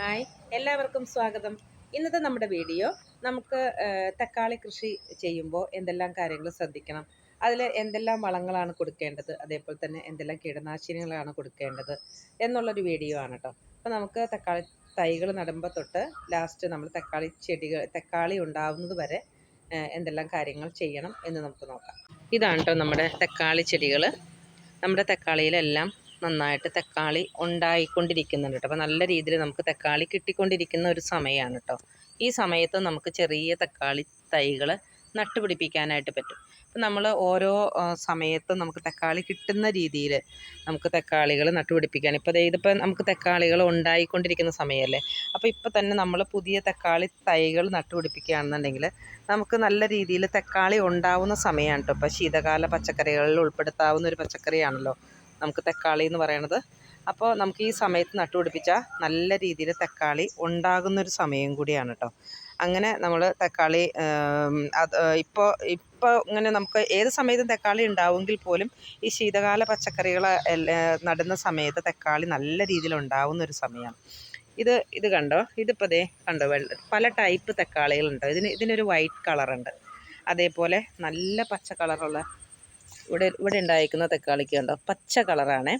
Hi എല്ലാവർക്കും സ്വാഗതം. ഇന്നത്തെ നമ്മുടെ വീഡിയോ നമുക്ക് തക്കാളി കൃഷി ചെയ്യുമ്പോൾ എന്തെല്ലാം കാര്യങ്ങൾ ശ്രദ്ധിക്കണം അതിൽ എന്തെല്ലാം വളങ്ങളാണ് കൊടുക്കേണ്ടത് അതേപോലെ തന്നെ എന്തെല്ലാം കീടനാശിനികളാണ് കൊടുക്കേണ്ടത് എന്നുള്ളൊരു വീഡിയോ ആണ് കേട്ടോ അപ്പോൾ നമുക്ക് തക്കാളി തൈകൾ നടുമ്പോൾ തൊട്ട് ലാസ്റ്റ് നമ്മൾ തക്കാളി ചെടികൾ തക്കാളി ഉണ്ടാവുന്നത് വരെ എന്തെല്ലാം കാര്യങ്ങൾ ചെയ്യണം എന്ന് നമുക്ക് നോക്കാം. ഇതാണ് കേട്ടോ നമ്മുടെ തക്കാളി ചെടികൾ. നമ്മുടെ തക്കാളിയിലെല്ലാം നന്നായിട്ട് തക്കാളി ഉണ്ടായിക്കൊണ്ടിരിക്കുന്നുണ്ട് കേട്ടോ. അപ്പോൾ നല്ല രീതിയിൽ നമുക്ക് തക്കാളി കിട്ടിക്കൊണ്ടിരിക്കുന്ന ഒരു സമയമാണ് കേട്ടോ. ഈ സമയത്ത് നമുക്ക് ചെറിയ തക്കാളി തൈകൾ നട്ടുപിടിപ്പിക്കാനായിട്ട് പറ്റും. അപ്പം നമ്മൾ ഓരോ സമയത്തും നമുക്ക് തക്കാളി കിട്ടുന്ന രീതിയിൽ നമുക്ക് തക്കാളികൾ നട്ടുപിടിപ്പിക്കാൻ ഇപ്പോൾ ഇതിപ്പോൾ നമുക്ക് തക്കാളികൾ ഉണ്ടായിക്കൊണ്ടിരിക്കുന്ന സമയമല്ലേ അപ്പോൾ ഇപ്പോൾ തന്നെ നമ്മൾ പുതിയ തക്കാളി തൈകൾ നട്ടുപിടിപ്പിക്കുകയാണെന്നുണ്ടെങ്കിൽ നമുക്ക് നല്ല രീതിയിൽ തക്കാളി ഉണ്ടാവുന്ന സമയമാണ് കേട്ടോ. ഇപ്പോൾ ശീതകാല പച്ചക്കറികളിൽ ഉൾപ്പെടുത്താവുന്ന ഒരു പച്ചക്കറിയാണല്ലോ. നമുക്ക് തക്കാളി എന്ന് പറയണത്. അപ്പോൾ നമുക്ക് ഈ സമയത്ത് നട്ടുപിടിപ്പിച്ചാൽ നല്ല രീതിയിൽ തക്കാളി ഉണ്ടാകുന്നൊരു സമയം കൂടിയാണ് കേട്ടോ അങ്ങനെ നമ്മൾ തക്കാളി അത് ഇപ്പോൾ ഇപ്പോൾ ഇങ്ങനെ നമുക്ക് ഏത് സമയത്തും തക്കാളി ഉണ്ടാവുമെങ്കിൽ പോലും ഈ ശീതകാല പച്ചക്കറികൾ നടുന്ന സമയത്ത് തക്കാളി നല്ല രീതിയിൽ ഉണ്ടാവുന്ന ഒരു സമയമാണ് ഇത് ഇത് കണ്ടോ? ഇതിപ്പോൾ ദേ കണ്ടോ? വെള്ള പല ടൈപ്പ് തക്കാളികളുണ്ട്. ഇതിന് ഇതിനൊരു വൈറ്റ് കളറുണ്ട്. അതേപോലെ നല്ല പച്ച കളറുള്ള ഇവിടെ ഇവിടെ ഉണ്ടായിരിക്കുന്ന തക്കാളിക്ക് കണ്ടോ? പച്ച കളറാണ്.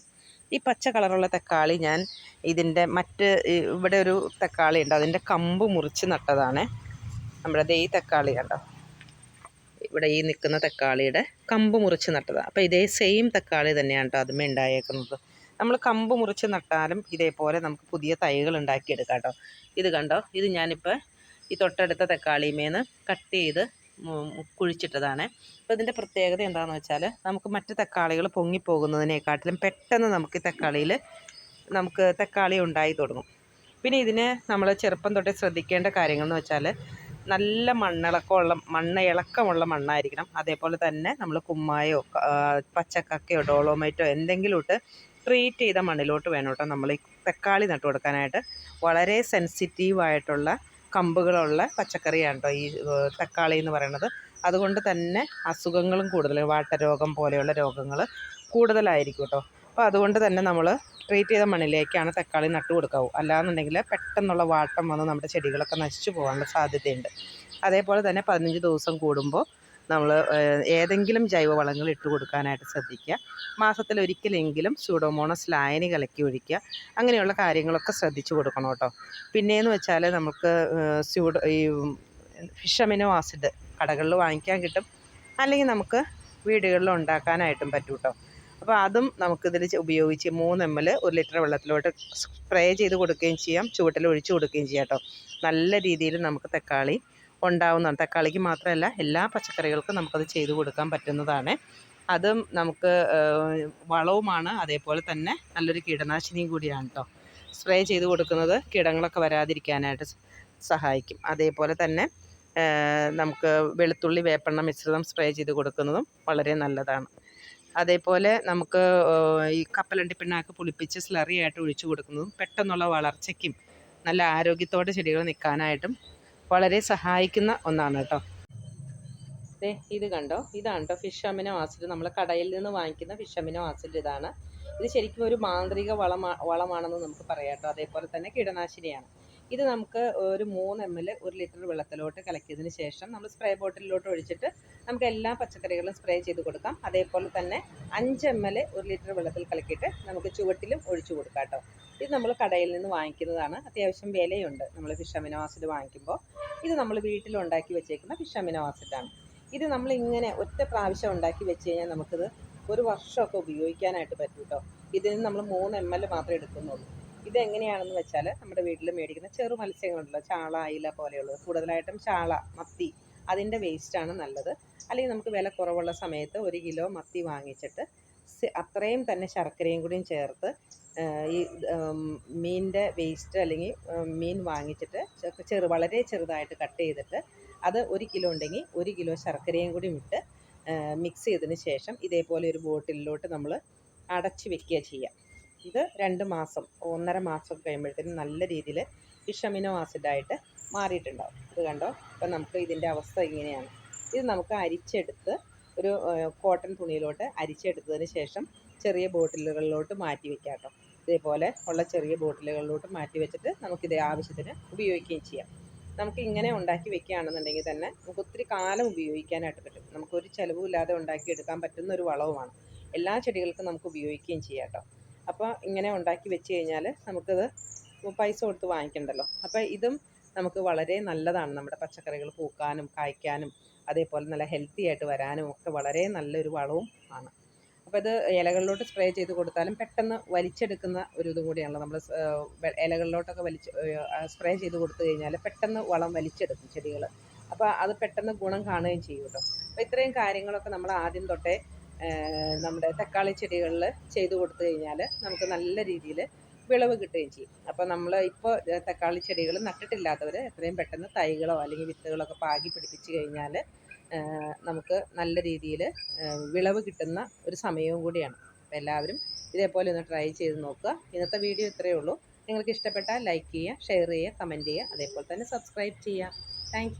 ഈ പച്ച കളറുള്ള തക്കാളി ഞാൻ ഇതിന്റെ മറ്റ് ഇവിടെ ഒരു തക്കാളി ഉണ്ട്. അതിന്റെ കമ്പ് മുറിച്ച് നട്ടതാണ്. നമ്മുടെ ഈ തക്കാളി കണ്ടോ? ഇവിടെ ഈ നിൽക്കുന്ന തക്കാളിയുടെ കമ്പ് മുറിച്ച് നട്ടതാണ് അപ്പോൾ ഇതേ സെയിം തക്കാളി തന്നെയാണ് കേട്ടോ അതുമേ ഉണ്ടായേക്കുന്നത്. നമ്മൾ കമ്പ് മുറിച്ച് നട്ടാലും ഇതേപോലെ നമുക്ക് പുതിയ തൈകൾ ഉണ്ടാക്കിയെടുക്കാം കേട്ടോ. ഇത് കണ്ടോ? ഇത് ഞാനിപ്പോൾ ഈ തൊട്ടടുത്ത തക്കാളിമേന്ന് കട്ട് ചെയ്ത് കുഴിച്ചിട്ടതാണ്. അപ്പോൾ ഇതിന്റെ പ്രത്യേകത എന്താണെന്ന് വെച്ചാൽ നമുക്ക് മറ്റ് തക്കാളികൾ പൊങ്ങിപ്പോകുന്നതിനെക്കാട്ടിലും പെട്ടെന്ന് നമുക്ക് തക്കാളിയിൽ നമുക്ക് തക്കാളി ഉണ്ടായി തുടങ്ങും. പിന്നെ ഇതിന് നമ്മൾ ചെറുപ്പം തൊട്ടേ ശ്രദ്ധിക്കേണ്ട കാര്യങ്ങൾ എന്ന് വെച്ചാൽ നല്ല മണ്ണിളക്കമുള്ള മണ്ണ് ഇളക്കമുള്ള മണ്ണായിരിക്കണം. അതേപോലെ തന്നെ നമ്മൾ കുമ്മായോ പച്ചക്കക്കയോ ഡോളോമൈറ്റോ എന്തെങ്കിലും ഇട്ട് ട്രീറ്റ് ചെയ്ത മണ്ണിലോട്ട് വേണം കേട്ടോ നമ്മൾ ഈ തക്കാളി നട്ടു കൊടുക്കാനായിട്ട് വളരെ സെൻസിറ്റീവായിട്ടുള്ള കമ്പുകളുള്ള പച്ചക്കറിയാണ് കേട്ടോ ഈ തക്കാളി എന്ന് പറയുന്നത്. അതുകൊണ്ട് തന്നെ അസുഖങ്ങളും കൂടുതൽ വാട്ടരോഗം പോലെയുള്ള രോഗങ്ങൾ കൂടുതലായിരിക്കും കേട്ടോ അപ്പോൾ അതുകൊണ്ട് തന്നെ നമ്മൾ ട്രീറ്റ് ചെയ്ത മണ്ണിലേക്കാണ് തക്കാളി നട്ടു കൊടുക്കാവൂ. അല്ലാന്നുണ്ടെങ്കിൽ പെട്ടെന്നുള്ള വാട്ടം വന്ന് നമ്മുടെ ചെടികളൊക്കെ നശിച്ചു പോകാനുള്ള സാധ്യതയുണ്ട്. അതേപോലെ തന്നെ പതിനഞ്ച് ദിവസം കൂടുമ്പോൾ നമ്മൾ ഏതെങ്കിലും ജൈവവളങ്ങൾ ഇട്ട് കൊടുക്കാനായിട്ട് ശ്രദ്ധിക്കുക. മാസത്തിൽ ഒരിക്കലെങ്കിലും സൂഡോമോണസ് ലായനി കലക്കി ഒഴിക്കുക. അങ്ങനെയുള്ള കാര്യങ്ങളൊക്കെ ശ്രദ്ധിച്ചു കൊടുക്കണം കേട്ടോ. പിന്നെയെന്ന് വെച്ചാൽ നമുക്ക് സ്യൂഡോ ഈ ഫിഷ് അമിനോ ആസിഡ് കടകളിൽ വാങ്ങിക്കാൻ കിട്ടും. അല്ലെങ്കിൽ നമുക്ക് വീടുകളിൽ ഉണ്ടാക്കാനായിട്ടും പറ്റും കേട്ടോ. അപ്പോൾ അതും നമുക്കിതിൽ ഉപയോഗിച്ച് മൂന്ന് എം എൽ ഒരു ലിറ്റർ വെള്ളത്തിലോട്ട് സ്പ്രേ ചെയ്ത് കൊടുക്കുകയും ചെയ്യാം. ചുവട്ടിൽ ഒഴിച്ച് കൊടുക്കുകയും ചെയ്യാം കേട്ടോ. നല്ല രീതിയിൽ നമുക്ക് തക്കാളി ഉണ്ടാവുന്നതാണ്. തക്കാളിക്ക് മാത്രമല്ല എല്ലാ പച്ചക്കറികൾക്കും നമുക്കത് ചെയ്തു കൊടുക്കാൻ പറ്റുന്നതാണ്. അതും നമുക്ക് വളവുമാണ്. അതേപോലെ തന്നെ നല്ലൊരു കീടനാശിനിയും കൂടിയാണ് കേട്ടോ സ്പ്രേ ചെയ്ത് കൊടുക്കുന്നത് കീടങ്ങളൊക്കെ വരാതിരിക്കാനായിട്ട് സഹായിക്കും. അതേപോലെ തന്നെ നമുക്ക് വെളുത്തുള്ളി വേപ്പെണ്ണ മിശ്രിതം സ്പ്രേ ചെയ്ത് കൊടുക്കുന്നതും വളരെ നല്ലതാണ്. അതേപോലെ നമുക്ക് ഈ കപ്പലണ്ടി പിണ്ണാക്ക് പുളിപ്പിച്ച് സ്ലറിയായിട്ട് ഒഴിച്ചു കൊടുക്കുന്നതും പെട്ടെന്നുള്ള വളർച്ചയ്ക്കും നല്ല ആരോഗ്യത്തോടെ ചെടികൾ നിൽക്കാനായിട്ടും വളരെ സഹായിക്കുന്ന ഒന്നാണ് കേട്ടോ ദേ ഇത് കണ്ടോ? ഇതാണ് കേട്ടോ ഫിഷ് അമിനോ ആസിഡ് നമ്മൾ കടയിൽ നിന്ന് വാങ്ങിക്കുന്ന ഫിഷ് അമിനോ ആസിഡ് ഇതാണ്. ഇത് ശരിക്കും ഒരു മാന്ത്രിക വളമാ വളമാണെന്ന് നമുക്ക് പറയാം കേട്ടോ അതേപോലെ തന്നെ കീടനാശിനിയാണ്. ഇത് നമുക്ക് ഒരു മൂന്ന് എം എൽ ഒരു ലിറ്റർ വെള്ളത്തിലോട്ട് കലക്കിയതിന് ശേഷം നമ്മൾ സ്പ്രേ ബോട്ടിലോട്ട് ഒഴിച്ചിട്ട് നമുക്ക് എല്ലാ പച്ചക്കറികളും സ്പ്രേ ചെയ്ത് കൊടുക്കാം. അതേപോലെ തന്നെ അഞ്ച് എം എൽ ഒരു ലിറ്റർ വെള്ളത്തിൽ കലക്കിയിട്ട് നമുക്ക് ചുവട്ടിലും ഒഴിച്ചു കൊടുക്കാം കേട്ടോ ഇത് നമ്മൾ കടയിൽ നിന്ന് വാങ്ങിക്കുന്നതാണ്. അത്യാവശ്യം വിലയുണ്ട് നമ്മൾ ഫിഷ് അമിനോ ആസിഡ് വാങ്ങിക്കുമ്പോൾ ഇത് നമ്മൾ വീട്ടിൽ ഉണ്ടാക്കി വെച്ചേക്കുന്ന ഫിഷ് അമിനോ ആസിഡാണ് ഇത് നമ്മൾ ഇങ്ങനെ ഒറ്റ പ്രാവശ്യം ഉണ്ടാക്കി വെച്ച് കഴിഞ്ഞാൽ നമുക്കിത് ഒരു വർഷമൊക്കെ ഉപയോഗിക്കാനായിട്ട് പറ്റും കേട്ടോ ഇതിന് നമ്മൾ മൂന്ന് എം എൽ മാത്രമേ എടുക്കുന്നുള്ളൂ. ഇത് എങ്ങനെയാണെന്ന് വെച്ചാൽ നമ്മുടെ വീട്ടിൽ മേടിക്കുന്ന ചെറു മത്സ്യങ്ങളുണ്ടല്ലോ. ചാള അയില പോലെയുള്ളത്. കൂടുതലായിട്ടും ചാള മത്തി. അതിന്റെ വേസ്റ്റാണ് നല്ലത്. അല്ലെങ്കിൽ നമുക്ക് വില കുറവുള്ള സമയത്ത് ഒരു കിലോ മത്തി വാങ്ങിച്ചിട്ട് അത്രയും തന്നെ ശർക്കരയും കൂടിയും ചേർത്ത് ഈ മീനിന്റെ വേസ്റ്റ് അല്ലെങ്കിൽ മീൻ വാങ്ങിച്ചിട്ട് ചെറു വളരെ ചെറുതായിട്ട് കട്ട് ചെയ്തിട്ട് അത് ഒരു കിലോ ഉണ്ടെങ്കിൽ ഒരു കിലോ ശർക്കരയും കൂടി ഇട്ട് മിക്സ് ചെയ്തതിന് ശേഷം ഇതേപോലെ ഒരു ബോട്ടിലിലോട്ട് നമ്മൾ അടച്ച് വെക്കുക ചെയ്യുക. ഇത് രണ്ട് മാസം ഒന്നര മാസം കഴിയുമ്പോഴത്തേനും നല്ല രീതിയിൽ ഫിഷ് അമിനോ ആസിഡായിട്ട് മാറിയിട്ടുണ്ടാവും. ഇത് കണ്ടോ? അപ്പം നമുക്ക് ഇതിന്റെ അവസ്ഥ ഇങ്ങനെയാണ്. ഇത് നമുക്ക് അരിച്ചെടുത്ത് ഒരു കോട്ടൺ തുണിയിലോട്ട് അരിച്ചെടുത്തതിന് ശേഷം ചെറിയ ബോട്ടിലുകളിലോട്ട് മാറ്റി വെക്കാം കേട്ടോ. ഇതേപോലെ ഉള്ള ചെറിയ ബോട്ടിലുകളിലോട്ട് മാറ്റി വെച്ചിട്ട് നമുക്കിത് ആവശ്യത്തിന് ഉപയോഗിക്കുകയും ചെയ്യാം. നമുക്ക് ഇങ്ങനെ ഉണ്ടാക്കി വെക്കുകയാണെന്നുണ്ടെങ്കിൽ തന്നെ നമുക്ക് ഒത്തിരി കാലം ഉപയോഗിക്കാനായിട്ട് പറ്റും. നമുക്കൊരു ചിലവും ഇല്ലാതെ ഉണ്ടാക്കിയെടുക്കാൻ പറ്റുന്ന ഒരു വളവുമാണ്. എല്ലാ ചെടികൾക്കും നമുക്ക് ഉപയോഗിക്കുകയും ചെയ്യാം കേട്ടോ. അപ്പോൾ ഇങ്ങനെ ഉണ്ടാക്കി വെച്ച് കഴിഞ്ഞാൽ നമുക്കത് പൈസ കൊടുത്ത് വാങ്ങിക്കണ്ടല്ലോ. അപ്പോൾ ഇതും നമുക്ക് വളരെ നല്ലതാണ് നമ്മുടെ പച്ചക്കറികൾ പൂക്കാനും കായ്ക്കാനും അതേപോലെ നല്ല ഹെൽത്തി ആയിട്ട് വരാനും ഒക്കെ വളരെ നല്ലൊരു വളവും ആണ്. അപ്പോൾ ഇത് ഇലകളിലോട്ട് സ്പ്രേ ചെയ്ത് കൊടുത്താലും പെട്ടെന്ന് വലിച്ചെടുക്കുന്ന ഒരു ഇതും നമ്മൾ ഇലകളിലോട്ടൊക്കെ വലിച്ച് സ്പ്രേ ചെയ്ത് കൊടുത്തു കഴിഞ്ഞാൽ പെട്ടെന്ന് വളം വലിച്ചെടുക്കും ചെടികൾ അപ്പോൾ അത് പെട്ടെന്ന് ഗുണം കാണുകയും ചെയ്യും കേട്ടോ. അപ്പോൾ ഇത്രയും കാര്യങ്ങളൊക്കെ നമ്മൾ ആദ്യം തൊട്ടേ നമ്മുടെ തക്കാളി ചെടികളിൽ ചെയ്തു കൊടുത്തു കഴിഞ്ഞാൽ നമുക്ക് നല്ല രീതിയിൽ വിളവ് കിട്ടുകയും ചെയ്യും. അപ്പോൾ നമ്മൾ ഇപ്പോൾ തക്കാളി ചെടികൾ നട്ടിട്ടില്ലാത്തവർ എത്രയും പെട്ടെന്ന് തൈകളോ അല്ലെങ്കിൽ വിത്തുകളൊക്കെ പാകി പിടിപ്പിച്ച് കഴിഞ്ഞാൽ നമുക്ക് നല്ല രീതിയിൽ വിളവ് കിട്ടുന്ന ഒരു സമയവും കൂടിയാണ്. അപ്പോൾ എല്ലാവരും ഇതേപോലെ ഒന്ന് ട്രൈ ചെയ്ത് നോക്കുക. ഇന്നത്തെ വീഡിയോ ഇത്രയേ ഉള്ളൂ. നിങ്ങൾക്ക് ഇഷ്ടപ്പെട്ടാൽ ലൈക്ക് ചെയ്യുക ഷെയർ ചെയ്യുക കമന്റ് ചെയ്യുക അതേപോലെ തന്നെ സബ്സ്ക്രൈബ് ചെയ്യുക. താങ്ക്